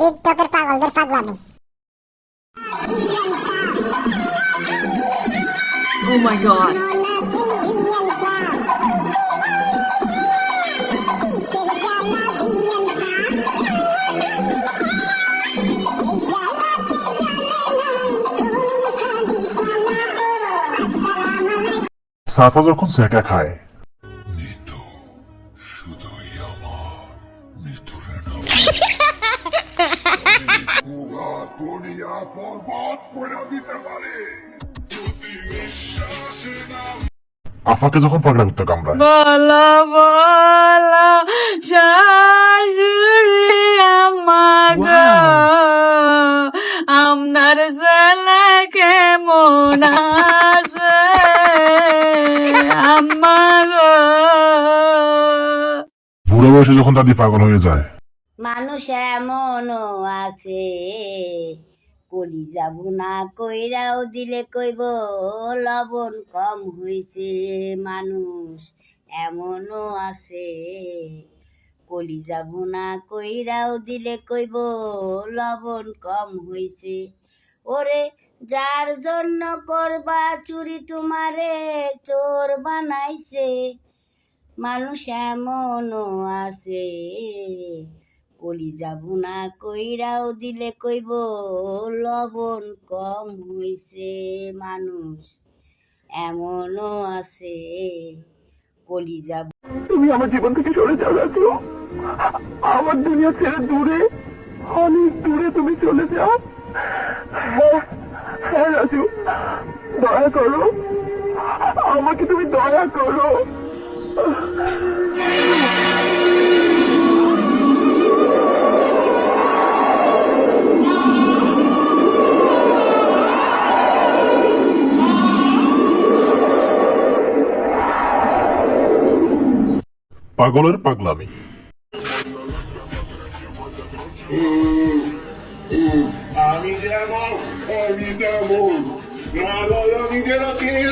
টিকটকের পাগলদের পাগলামি Oh my god. সাসা যখন সেকা খায় দুনিয়া বরবাদ করে দিতে পারে। যদি নিঃশ্বাসে না আফাকে যখন পাগলা করতে কামড়ায়। বলা বলা শাশুড়ি আপনার আছে? আমাগ বুড়ো বয়সে যখন দাদি পাগল হয়ে যায় মানুষ এমনও আছে। কলি যাব না কইরাও দিলে কইব, লবণ কম হইছে মানুষ এমনও আছে। কলি যাব না কইরাও দিলে কইব, লবণ কম হইছে। ওরে যার জন্য করবা চুরি তোমারে, চোর বানাইছে। মানুষ এমনও আছে। কলি যাব না কইরাও দিলে কইব, লবণ কম হইছে মানুষ, এমনও আছে, কলি যাব তুমি আমার জীবন থেকে সরে যাও আমার দুনিয়া ছেড়ে দূরে, অনেক দূরে তুমি চলে যাও। হ্যাঁ হ্যাঁ রাজু, দয়া করো। আমাকে তুমি দয়া করো। পাগলের পাগলামি। আমি যেমন আমি তেমন না চিনি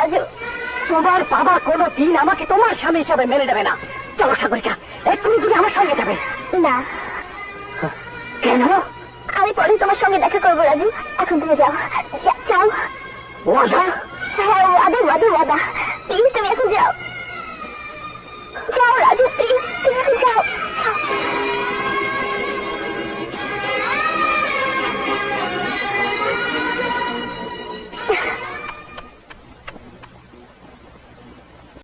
রাজু তোমার বাবা কোনো দিন আমাকে তোমার স্বামী হিসাবে মেনে নেবে না। চলো সাগরিকা এক্ষুনি তুমি আমার সঙ্গে যাবে। না। কেন? আমি পরে তোমার সঙ্গে দেখা করব রাজু। এখন তুমি যাও। যা- যাও। ওয়াদা? হ্যাঁ ওয়াদা ওয়াদা ওয়াদা। প্লিজ তুমি এখন যাও। যাও রাজু প্লিজ তুমি এখন যাও।